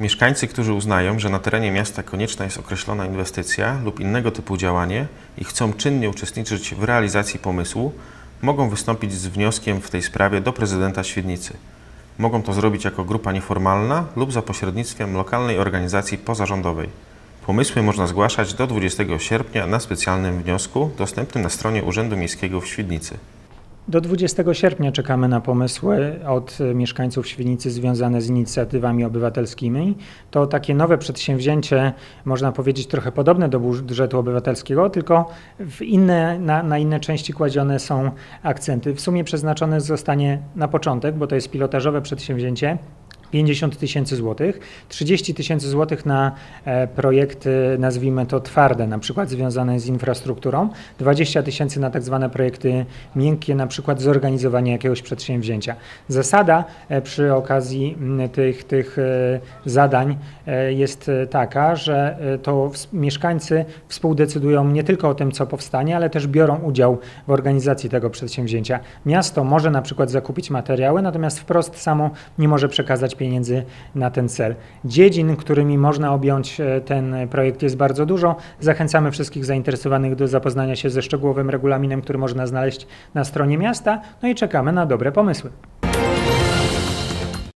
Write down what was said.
Mieszkańcy, którzy uznają, że na terenie miasta konieczna jest określona inwestycja lub innego typu działanie i chcą czynnie uczestniczyć w realizacji pomysłu, mogą wystąpić z wnioskiem w tej sprawie do prezydenta Świdnicy. Mogą to zrobić jako grupa nieformalna lub za pośrednictwem lokalnej organizacji pozarządowej. Pomysły można zgłaszać do 20 sierpnia na specjalnym wniosku dostępnym na stronie Urzędu Miejskiego w Świdnicy. Do 20 sierpnia czekamy na pomysły od mieszkańców Świdnicy związane z inicjatywami obywatelskimi. To takie nowe przedsięwzięcie, można powiedzieć trochę podobne do budżetu obywatelskiego, tylko w inne, na, na inne części kładzione są akcenty. W sumie przeznaczone zostanie na początek, bo to jest pilotażowe przedsięwzięcie, 50 tysięcy złotych, 30 tysięcy złotych na e, projekty, nazwijmy to twarde, na przykład związane z infrastrukturą, 20 tysięcy na tak zwane projekty miękkie, na przykład zorganizowanie jakiegoś przedsięwzięcia. Zasada e, przy okazji tych, tych e, zadań e, jest e, taka, że e, to mieszkańcy współdecydują nie tylko o tym, co powstanie, ale też biorą udział w organizacji tego przedsięwzięcia. Miasto może na przykład zakupić materiały, natomiast wprost samo nie może przekazać pieniędzy na ten cel. Dziedzin, którymi można objąć e, ten projekt jest bardzo dużo. Zachęcamy wszystkich zainteresowanych do zapoznania się ze szczegółowym regulaminem, który można znaleźć na stronie miasta, no i czekamy na dobre pomysły.